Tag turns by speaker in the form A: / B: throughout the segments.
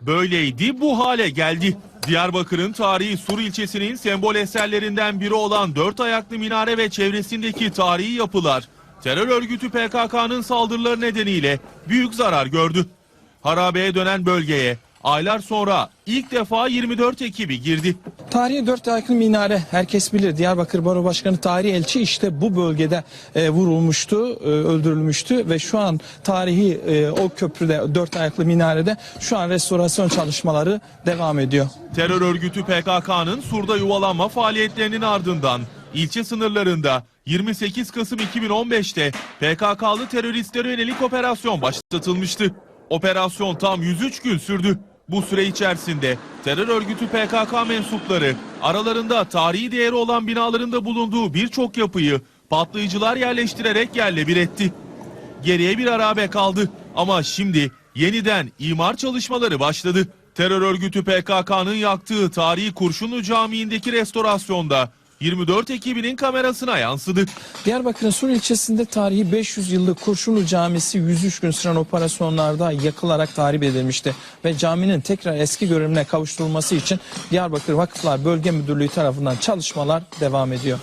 A: Böyleydi bu hale geldi. Diyarbakır'ın tarihi Sur ilçesinin sembol eserlerinden biri olan dört ayaklı minare ve çevresindeki tarihi yapılar terör örgütü PKK'nın saldırıları nedeniyle büyük zarar gördü. Harabeye dönen bölgeye aylar sonra ilk defa 24 ekibi girdi.
B: Tarihi dört ayaklı minare herkes bilir. Diyarbakır Baro Başkanı tarihi elçi işte bu bölgede e, vurulmuştu, e, öldürülmüştü ve şu an tarihi e, o köprüde dört ayaklı minarede şu an restorasyon çalışmaları devam ediyor.
A: Terör örgütü PKK'nın Sur'da yuvalanma faaliyetlerinin ardından ilçe sınırlarında 28 Kasım 2015'te PKK'lı teröristlere yönelik operasyon başlatılmıştı. Operasyon tam 103 gün sürdü. Bu süre içerisinde terör örgütü PKK mensupları aralarında tarihi değeri olan binalarında bulunduğu birçok yapıyı patlayıcılar yerleştirerek yerle bir etti. Geriye bir harabe kaldı ama şimdi yeniden imar çalışmaları başladı. Terör örgütü PKK'nın yaktığı tarihi Kurşunlu Camii'ndeki restorasyonda 24 ekibinin kamerasına yansıdı.
B: Diyarbakır'ın Sur ilçesinde tarihi 500 yıllık Kurşunlu Camisi 103 gün süren operasyonlarda yakılarak tahrip edilmişti. Ve caminin tekrar eski görünümüne kavuşturulması için Diyarbakır Vakıflar Bölge Müdürlüğü tarafından çalışmalar devam ediyor.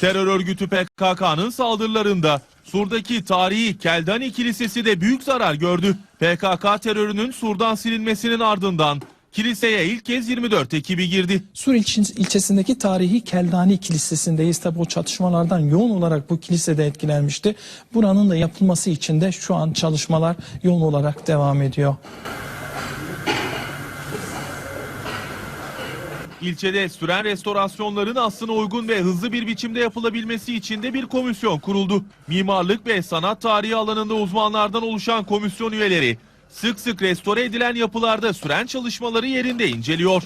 A: Terör örgütü PKK'nın saldırılarında Sur'daki tarihi Keldani Kilisesi de büyük zarar gördü. PKK terörünün Sur'dan silinmesinin ardından kiliseye ilk kez 24 ekibi girdi.
B: Sur ilçesindeki tarihi Keldani Kilisesi'ndeyiz. Tabi o çatışmalardan yoğun olarak bu kilisede etkilenmişti. Buranın da yapılması için de şu an çalışmalar yoğun olarak devam ediyor.
A: İlçede süren restorasyonların aslına uygun ve hızlı bir biçimde yapılabilmesi için de bir komisyon kuruldu. Mimarlık ve sanat tarihi alanında uzmanlardan oluşan komisyon üyeleri sık sık restore edilen yapılarda süren çalışmaları yerinde inceliyor.